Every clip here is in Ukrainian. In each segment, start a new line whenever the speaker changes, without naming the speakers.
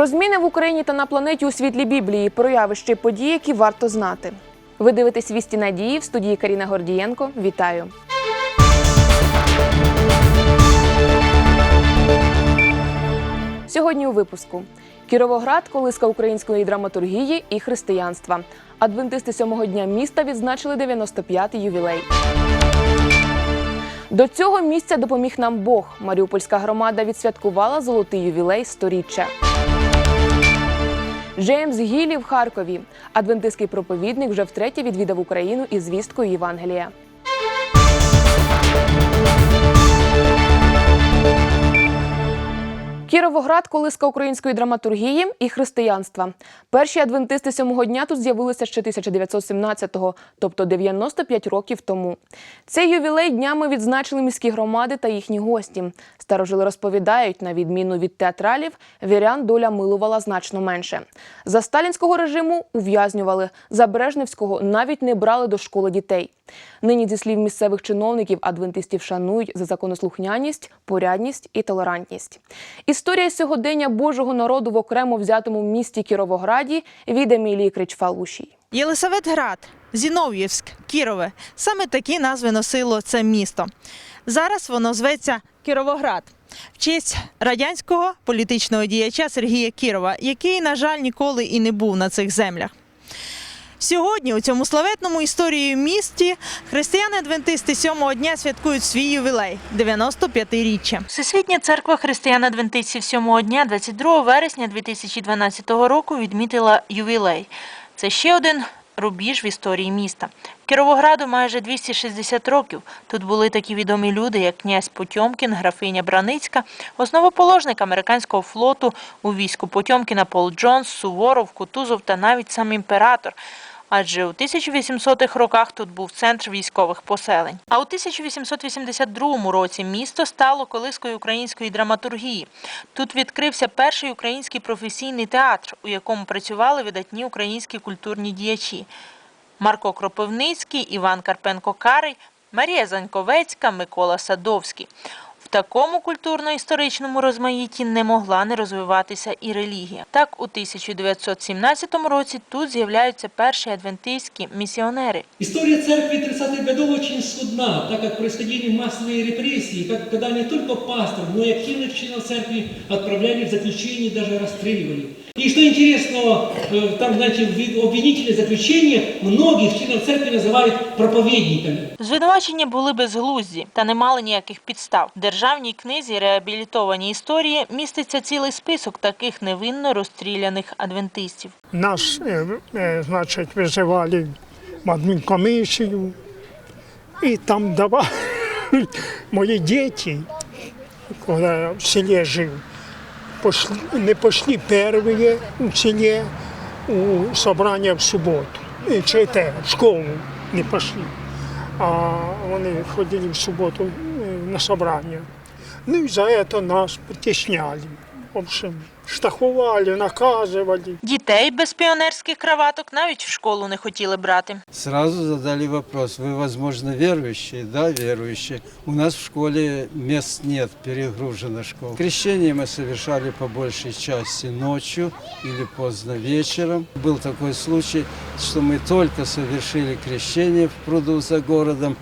Про зміни в Україні та на планеті у світлі Біблії, про явища і події, які варто знати. Ви дивитесь вісті надії в студії Каріна Гордієнко. Вітаю! Сьогодні у випуску Кіровоград, колиска української драматургії і християнства. Адвентисти сьомого дня міста відзначили 95-й ювілей. До цього місця допоміг нам Бог. Маріупольська громада відсвяткувала золотий ювілей сторіччя. Джеймс Гілі в Харкові. Адвентистський проповідник вже втретє відвідав Україну із звісткою Євангелія. Кіровоград колиска української драматургії і християнства. Перші адвентисти сьомого дня тут з'явилися ще 1917-го, тобто 95 років тому. Цей ювілей днями відзначили міські громади та їхні гості. Старожили розповідають, на відміну від театралів, вірян доля милувала значно менше. За сталінського режиму ув'язнювали, за Брежневського навіть не брали до школи дітей. Нині, зі слів місцевих чиновників, адвентистів шанують за законослухняність, порядність і толерантність. Історія сьогодення Божого народу в окремо взятому місті Кіровограді від Емілії Кричфалушій.
Єлисаветград, Зінов'євськ, Кірове саме такі назви носило це місто. Зараз воно зветься Кіровоград в честь радянського політичного діяча Сергія Кірова, який, на жаль, ніколи і не був на цих землях. Сьогодні у цьому славетному історією місті християни-адвентисти сьомого дня святкують свій ювілей 95-річчя. Всесвітня церква християн-адвентистів сьомого дня 22 вересня 2012 року відмітила ювілей. Це ще один рубіж в історії міста. Кіровограду майже 260 років. Тут були такі відомі люди, як князь Потьомкін, графиня Браницька, основоположник американського флоту у війську Потьомкіна Пол Джонс, Суворов, Кутузов та навіть сам імператор. Адже у 1800-х роках тут був центр військових поселень. А у 1882 році місто стало колискою української драматургії. Тут відкрився перший український професійний театр, у якому працювали видатні українські культурні діячі. Марко Кропивницький, Іван Карпенко-Карий, Марія Заньковецька, Микола Садовський. Такому культурно-історичному розмаїтті не могла не розвиватися і релігія. Так, у 1917 році тут з'являються перші адвентистські місіонери.
Історія церкви 30-х годов дуже скудна, так як происходили масової репресії, когда не только пастор, но й активних членів церкви відправляли в заключение, даже расстреливали. И что интересного, э, там, знаете, в обвинительное заключение многих членов церкви называют проповедниками.
Звинувачення були безглузді та не мали ніяких підстав. В державній книзі реабілітовані історії міститься цілий список таких невинно розстріляних адвентистів.
Нас, е, е, значить, визивали в адмінкомісію, і там давали мої діти, коли я в селі жив, пошли, не пошли перші у селі у собрання в суботу. Чи те, в школу не пішли. А вони ходили в суботу е, на собрання. Ну і за це нас притісняли В общем, штахували, наказували.
Дітей без піонерських краваток навіть в школу не хотіли брати.
Сразу задали вопрос, вы, возможно, верующие? Да, верующие. У нас в школе мест нет, перегружена школа. Крещение мы совершали по большей части ночью или поздно вечером. Был такой случай, что мы только совершили крещение в пруду за городом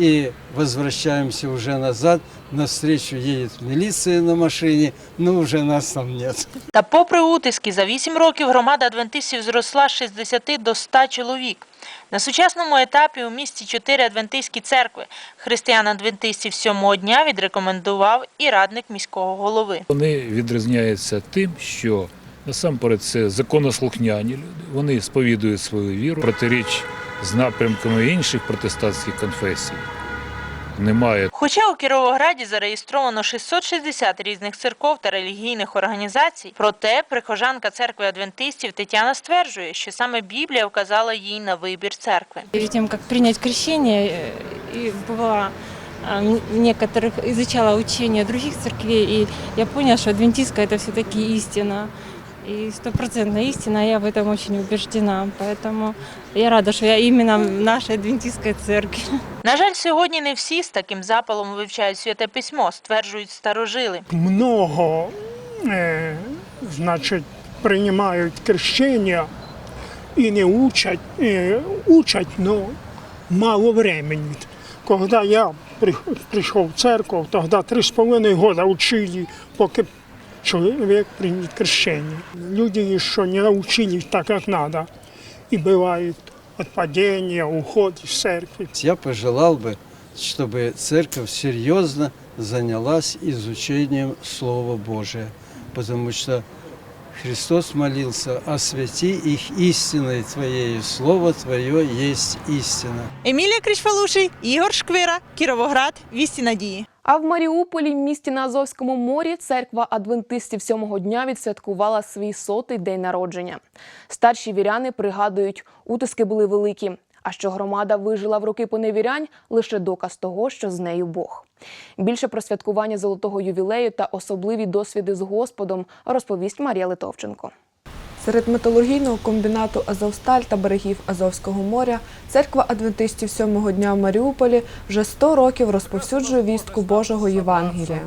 и возвращаемся уже назад. Навстречу едет милиция на машине, но уже нас там нет.
Та попри утиски, за 8 років громада адвентистів зросла з 60 до 100 чоловік. На сучасному етапі у місті чотири адвентистські церкви. Християн-адвентистів сьомого дня відрекомендував і радник міського голови.
Вони відрізняються тим, що насамперед це законослухняні люди. Вони сповідують свою віру, протиріч з напрямками інших протестантських конфесій. Немає
Хоча у Кіровограді зареєстровано 660 різних церков та релігійних організацій, проте прихожанка церкви адвентистів Тетяна стверджує, що саме Біблія вказала їй на вибір церкви.
Перед тем, как принять крещение, э, и была а, м- некоторых изучала учения других церквей, и я поняла, что адвентистская это все-таки истина. И стопроцентная истина, я в этом очень убеждена. Поэтому я рада, что я именно в нашей адвентистской церкви.
На жаль, сьогодні не всі з таким запалом вивчають святе письмо, стверджують старожили.
много, е, значить, приймають крещення і не учать, е, учать, але мало времени. Когда я при- пришел в церковь, тогда три с половиной года учили, пока человек примет крещение. Люди еще не научились так, как надо. И бывает отпадение, уход из церкви.
Я пожелал бы, чтобы церковь серьезно занялась изучением Слова Божия, потому что Христос молился, освети их истиной Твоею, Слово Твое есть истина.
Емілія Крічфалуший, Ігор Шквира, Кіровоград, Вісті Надії.
А в Маріуполі, місті на Азовському морі, церква адвентистів сьомого дня відсвяткувала свій сотий день народження. Старші віряни пригадують, утиски були великі. А що громада вижила в роки поневірянь лише доказ того, що з нею Бог. Більше про святкування золотого ювілею та особливі досвіди з Господом розповість Марія Литовченко.
Серед металургійного комбінату Азовсталь та берегів Азовського моря церква адвентистів сьомого дня в Маріуполі вже 100 років розповсюджує вістку Божого Євангелія.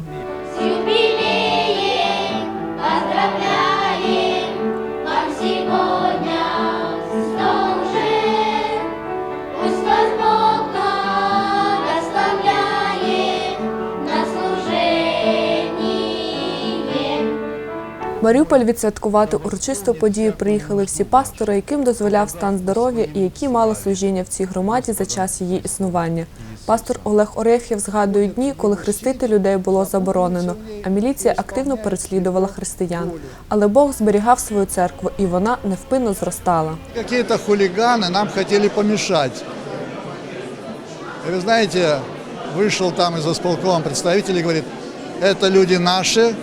Маріуполь відсвяткувати урочисту подію приїхали всі пастори, яким дозволяв стан здоров'я і які мали служіння в цій громаді за час її існування. Пастор Олег Орехів згадує дні, коли хрестити людей було заборонено, а міліція активно переслідувала християн. Але Бог зберігав свою церкву, і вона невпинно зростала.
Какие-то хулиганы нам хотели помешать. И вы знаете, вышел там из исполкома представитель и говорит, это люди наши,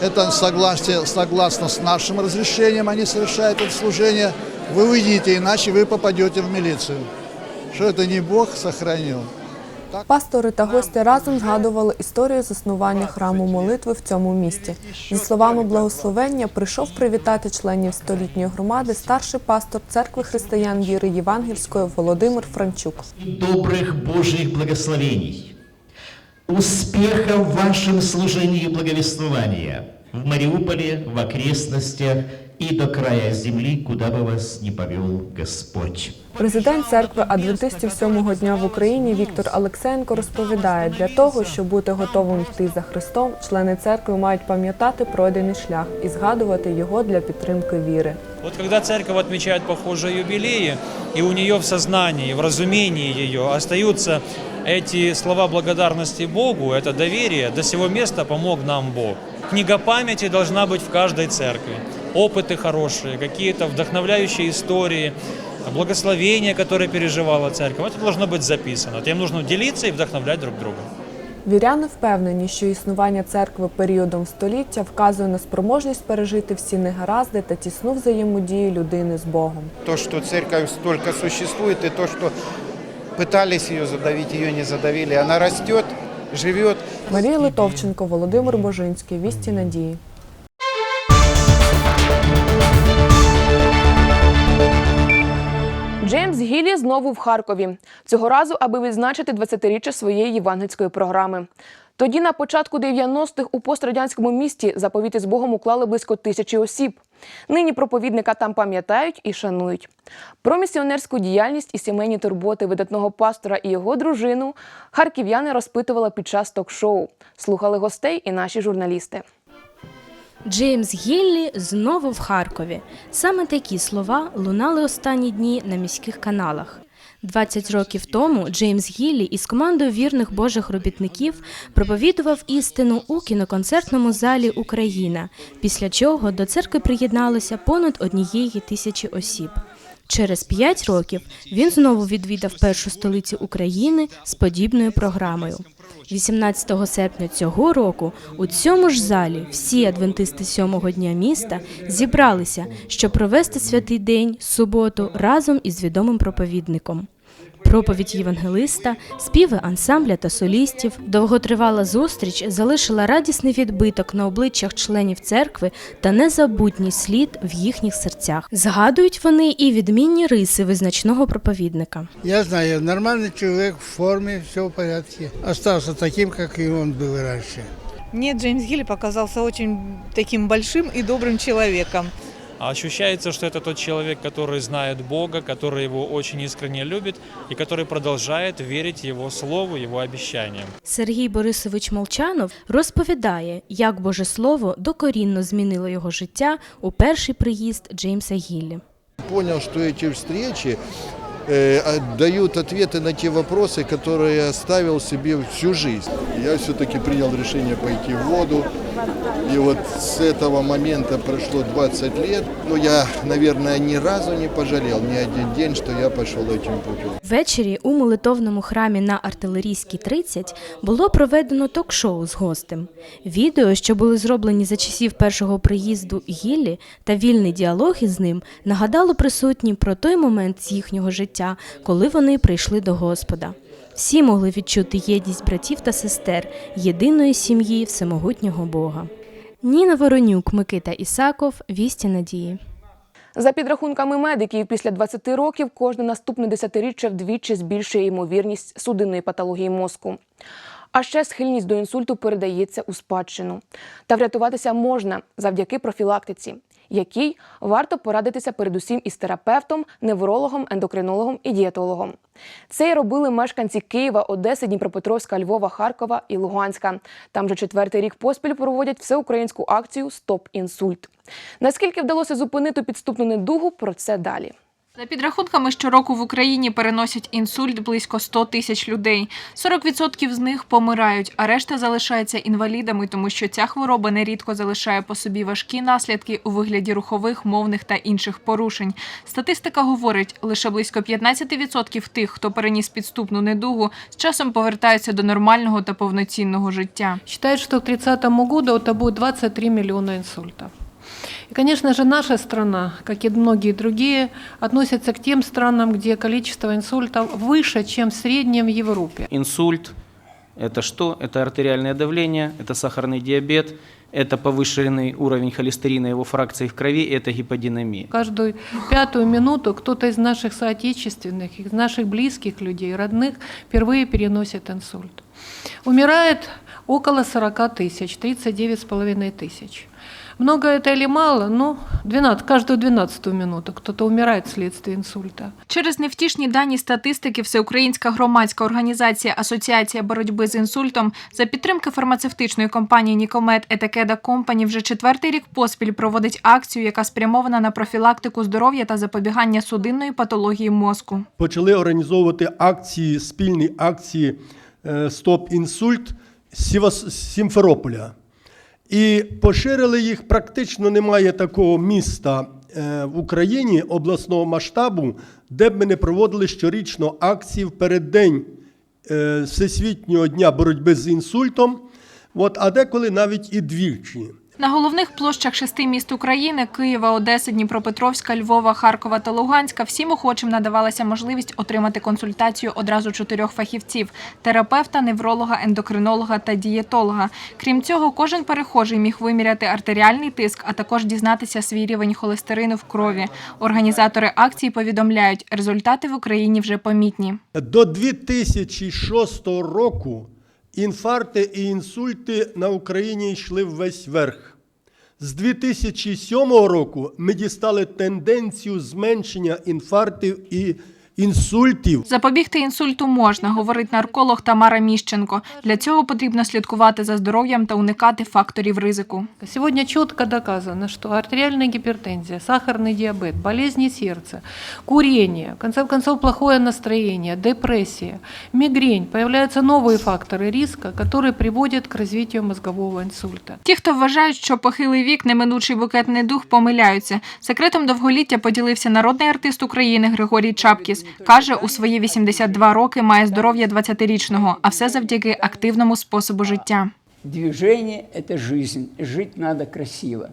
это согласие, согласно с нашим разрешением они совершают это служение, вы уйдите, иначе вы попадете в милицию. Что это не Бог сохранил.
Пастори та гості разом згадували історію заснування храму молитви в цьому місті. Зі словами благословення прийшов привітати членів столітньої громади старший пастор церкви християн віри Євангельської Володимир Франчук.
добрых Божьих благословений, Успеха в вашем служении и благовествования в Мариуполе, в окрестностях и до края земли, куда бы вас не повел Господь.
Президент церкви адвентистів сьомого дня в Україні Віктор Алексеєнко розповідає, для того, щоб бути готовим йти за Христом, члени церкви мають пам'ятати пройдений шлях і згадувати його для підтримки віри.
Вот когда церковь отмечает похожие юбилеи, и у нее в сознании, в разумении ее остаются эти слова благодарности Богу, это доверие, до сего места помог нам Бог. Книга памяти должна быть в каждой церкви. Опыты хорошие, какие-то вдохновляющие истории, благословения, которые переживала церковь. Это должно быть записано. Тем нужно делиться и вдохновлять друг друга.
Віряни впевнені, що існування церкви періодом століття вказує на спроможність пережити всі негаразди та тісну взаємодію людини з Богом.
То, что церковь столько существует, и то, что пытались ее задавить, ее не задавили, она растет, живет.
Марія Литовченко, Володимир Божинський, Вісті Надії.
Джеймс Гіллі знову в Харкові. Цього разу, аби відзначити 20-річчя своєї євангельської програми. Тоді, на початку 90-х, у пострадянському місті заповіти з Богом уклали близько тисячі осіб. Нині проповідника там пам'ятають і шанують. Про місіонерську діяльність і сімейні турботи видатного пастора і його дружину харків'яни розпитували під час ток-шоу. Слухали гостей і наші журналісти.
Джеймс Гіллі знову в Харкові. Саме такі слова лунали останні дні на міських каналах. 20 років тому Джеймс Гіллі із командою вірних божих робітників проповідував істину у кіноконцертному залі Україна, після чого до церкви приєдналося понад однієї тисячі осіб. Через п'ять років він знову відвідав першу столицю України з подібною програмою. 18 серпня цього року у цьому ж залі всі адвентисти сьомого дня міста зібралися, щоб провести святий день суботу разом із відомим проповідником. Проповідь євангелиста, співи ансамбля та солістів, довготривала зустріч залишила радісний відбиток на обличчях членів церкви та незабутній слід в їхніх серцях. Згадують вони і відмінні риси визначного проповідника.
Я знаю, нормальный человек в форме, все в порядке. Остался таким, как и он был раньше.
Мне Джеймс Гилли показался очень таким большим и добрым человеком.
а ощущается, что это тот человек, который знает Бога, который его очень искренне любит и который продолжает верить Его Слову, Его обещаниям.
Сергій Борисович Молчанов розповідає, як Боже Слово докорінно змінило його життя у перший приїзд Джеймса Гіллі.
Понял, что эти встречи э, а- дают ответы на те вопросы, которые я ставил себе всю жизнь. Я все-таки принял решение пойти в воду. И вот с этого момента прошло 20 лет. Но я, наверное, ни разу не пожалел, ни один день, что я пошел этим путем.
Ввечері у молитовному храмі на Артилерійській 30 було проведено ток-шоу з гостем. Відео, що були зроблені за часів першого приїзду Гіллі, та вільний діалог із ним нагадало присутнім про той момент з їхнього життя, коли вони прийшли до Господа. Всі могли відчути єдність братів та сестер, єдиної сім'ї всемогутнього Бога. Ніна Воронюк, Микита Ісаков, Вісті Надії.
За підрахунками медиків, після 20 років кожне наступне десятиріччя вдвічі збільшує ймовірність судинної патології мозку. А ще схильність до інсульту передається у спадщину. Та врятуватися можна завдяки профілактиці, якій варто порадитися передусім із терапевтом, неврологом, ендокринологом і дієтологом. Це й робили мешканці Києва, Одеси, Дніпропетровська, Львова, Харкова і Луганська. Там вже четвертий рік поспіль проводять всеукраїнську акцію Стоп інсульт. Наскільки вдалося зупинити підступну недугу, про це далі.
За підрахунками, щороку в Україні переносять інсульт близько 100 тисяч людей. 40% з них помирають, а решта залишаються інвалідами, тому що ця хвороба нерідко залишає по собі важкі наслідки у вигляді рухових, мовних та інших порушень. Статистика говорить, лише близько 15% тих, хто переніс підступну недугу, з часом повертаються до нормального та повноцінного життя.
Считают, что к 30 году это будет 23 миллиона инсультов. И, конечно же, наша страна, как и многие другие, относится к тем странам, где количество инсультов выше, чем в среднем в Европе.
Инсульт – это что? Это артериальное давление, это сахарный диабет, это повышенный уровень холестерина, его фракции в крови, это гиподинамия.
Каждую пятую минуту кто-то из наших соотечественных, из наших близких людей, родных, впервые переносит инсульт. Умирает около 40 тысяч, 39,5 тысяч. Много это или мало? Ну, 12, каждую двенадцатую минуту кто-то умирает вследствие инсульта.
Через невтішні дані статистики Всеукраїнська громадська організація Асоціація боротьби з інсультом за підтримки фармацевтичної компанії Нікомед Етакеда Компані вже четвертий рік поспіль проводить акцію, яка спрямована на профілактику здоров'я та запобігання судинної патології мозку.
почали організовувати акції, спільні акції е, Стоп інсульт Сівас- з Сімферополя. І поширили їх практично немає такого міста е, в Україні обласного масштабу, де б ми не проводили щорічно акції в переддень е, Всесвітнього дня боротьби з інсультом, от, а деколи навіть і двічі.
На головних площах шести міст України Києва, Одеси, Дніпропетровська, Львова, Харкова та Луганська всім охочим надавалася можливість отримати консультацію одразу чотирьох фахівців: терапевта, невролога, ендокринолога та дієтолога. Крім цього, кожен перехожий міг виміряти артеріальний тиск, а також дізнатися свій рівень холестерину в крові. Організатори акції повідомляють, результати в Україні вже помітні.
До 2006 року інфаркти і інсульти на Україні йшли ввесь верх. З 2007 року ми дістали тенденцію зменшення інфарктів і інсультів
Запобігти інсульту можна, говорить нарколог Тамара Міщенко. Для цього потрібно слідкувати за здоров'ям та уникати факторів ризику.
Сегодня четко доказано, что артериальная гипертензия, сахарный диабет, болезни сердца, курение, в конце концов плохое настроение, депрессия, мигрень, появляются новые факторы риска, которые приводят к развитию мозгового инсульта.
Ті, хто вважають, що похилий вік, неминучий букетний дух, помиляються. Секретом довголіття поділився народний артист України Григорій Чапкіс. Каже, у свої 82 роки має здоров'я 20-річного, а все завдяки активному способу життя.
Движение – это жизнь. Жить надо красиво.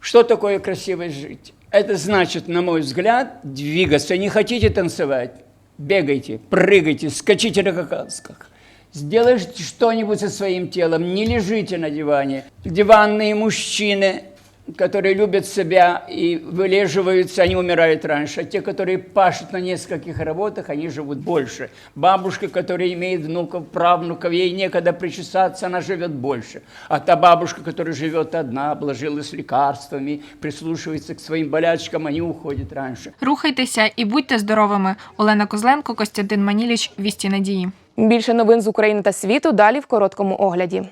Что такое красиво жить? Это значит, на мой взгляд, двигаться. Не хотите танцевать? Бегайте, прыгайте, скачите на какасках. Сделайте что-нибудь со своим телом, не лежите на диване. Диванные мужчины которые любят себя и вылеживаются, они умирают раньше. А те, которые пашут на нескольких работах, они живут больше. Бабушка, которая имеет внуков, правнуков, ей некогда причесаться, она живет больше. А та бабушка, которая живет одна, обложилась лекарствами, прислушивается к своим болячкам, они уходят раньше.
Рухайтеся і будьте здоровими. Олена Козленко, Костянтин Маніліч, Вісті Надії.
Більше новин з України та світу далі в короткому огляді.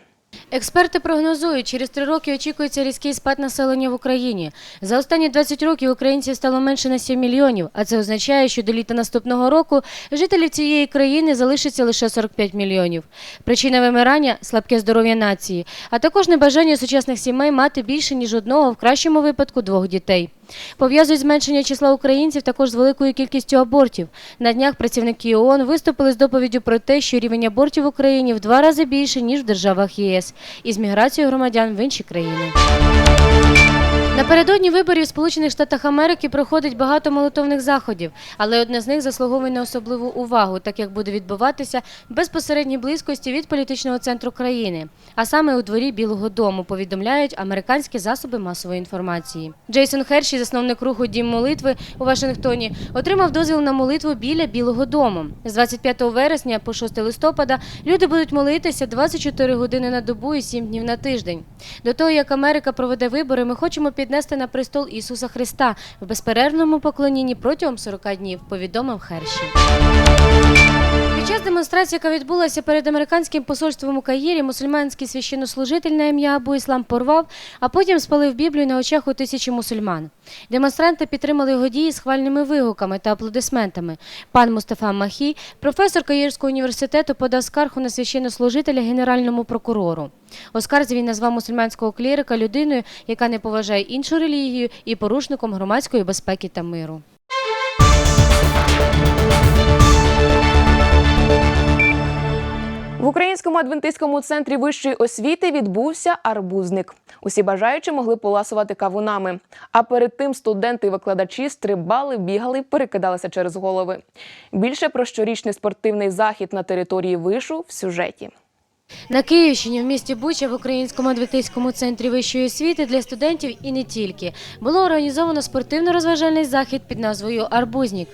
Експерти прогнозують, через три роки очікується різкий спад населення в Україні. За останні 20 років українців стало менше на 7 мільйонів, а це означає, що до літа наступного року жителів цієї країни залишиться лише 45 мільйонів. Причина вимирання слабке здоров'я нації, а також небажання сучасних сімей мати більше ніж одного, в кращому випадку двох дітей. Пов'язують зменшення числа українців також з великою кількістю абортів. На днях працівники ООН виступили з доповіддю про те, що рівень абортів в Україні в два рази більше, ніж в державах ЄС, із міграцією громадян в інші країни. Напередодні виборів в Сполучених Штатах Америки проходить багато молитовних заходів, але одне з них заслуговує на особливу увагу, так як буде відбуватися в безпосередній близькості від політичного центру країни, а саме у дворі Білого Дому, повідомляють американські засоби масової інформації. Джейсон Херші, засновник руху Дім молитви у Вашингтоні, отримав дозвіл на молитву біля Білого Дому. З 25 вересня по 6 листопада люди будуть молитися 24 години на добу і 7 днів на тиждень. До того як Америка проведе вибори, ми хочемо піднести на престол Ісуса Христа в безперервному поклонінні протягом 40 днів, повідомив Херші. Демонстрації, яка відбулася перед американським посольством у Каїрі, мусульманський священнослужитель на ім'я Абу Іслам порвав, а потім спалив Біблію на очах у тисячі мусульман. Демонстранти підтримали його дії з хвальними вигуками та аплодисментами. Пан Мустафа Махі, професор Каїрського університету, подав скаргу на священнослужителя генеральному прокурору. У скарзі він назвав мусульманського клірика людиною, яка не поважає іншу релігію і порушником громадської безпеки та миру.
В Українському адвентистському центрі вищої освіти відбувся арбузник. Усі бажаючі могли поласувати кавунами. А перед тим студенти і викладачі стрибали, бігали, перекидалися через голови. Більше про щорічний спортивний захід на території вишу в сюжеті.
На Київщині в місті Буча в Українському адвентистському центрі вищої освіти для студентів і не тільки було організовано спортивно-розважальний захід під назвою Арбузнік.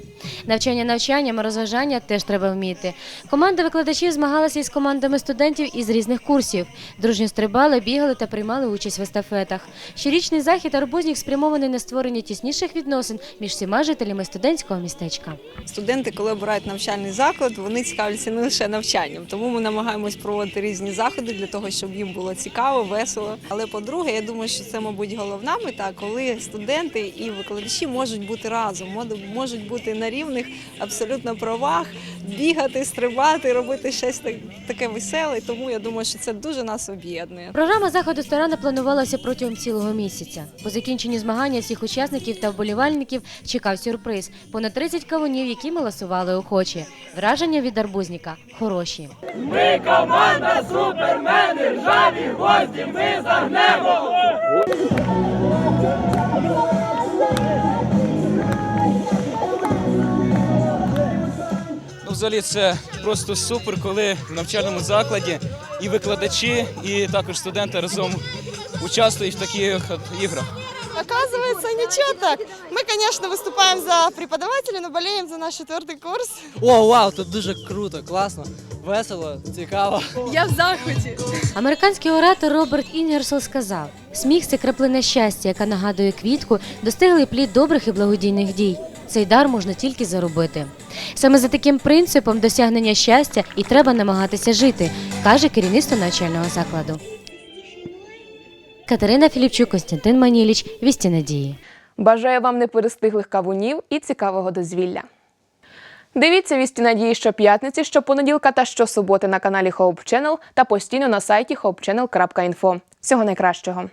Навчання навчанням, розважання теж треба вміти. Команда викладачів змагалася із командами студентів із різних курсів. Дружньо стрибали, бігали та приймали участь в естафетах. Щорічний захід Арбузнік спрямований на створення тісніших відносин між всіма жителями студентського містечка.
Студенти, коли обирають навчальний заклад, вони цікавляться не лише навчанням, тому ми намагаємось проводити різні заходи для того, щоб їм було цікаво, весело. Але по-друге, я думаю, що це, мабуть, головна мета, коли студенти і викладачі можуть бути разом, можуть бути на рівних абсолютно правах, бігати, стрибати, робити щось так- таке веселе. Тому я думаю, що це дуже нас об'єднує.
Програма заходу старанно планувалася протягом цілого місяця. По закінченні змагання всіх учасників та вболівальників чекав сюрприз: понад 30 кавунів, які маласували охочі. Враження від арбузніка хороші.
Ми команда супермени, ржаві гості, ми загнемо!
взагалі, це просто супер, коли в навчальному закладі і викладачі, і також студенти разом участвують в таких от іграх.
Оказывается, ничего так. Мы, конечно, выступаем за преподавателей, но болеем за наш четвертый курс.
О, вау, тут дуже круто, класно, весело, цікаво.
Я в захваті.
Американський оратор Роберт Інгерсол сказав: сміх це краплина щастя, яка нагадує квітку, достигли плід добрих і благодійних дій. Цей дар можна тільки заробити. Саме за таким принципом досягнення щастя і треба намагатися жити, каже керівництво навчального закладу. Катерина Філіпчук, Костянтин Маніліч, Вісті Надії.
Бажаю вам неперестиглих кавунів і цікавого дозвілля. Дивіться вісті надії щоп'ятниці, щопонеділка та щосуботи на каналі Hope Channel та постійно на сайті hopechannel.info. Всього найкращого!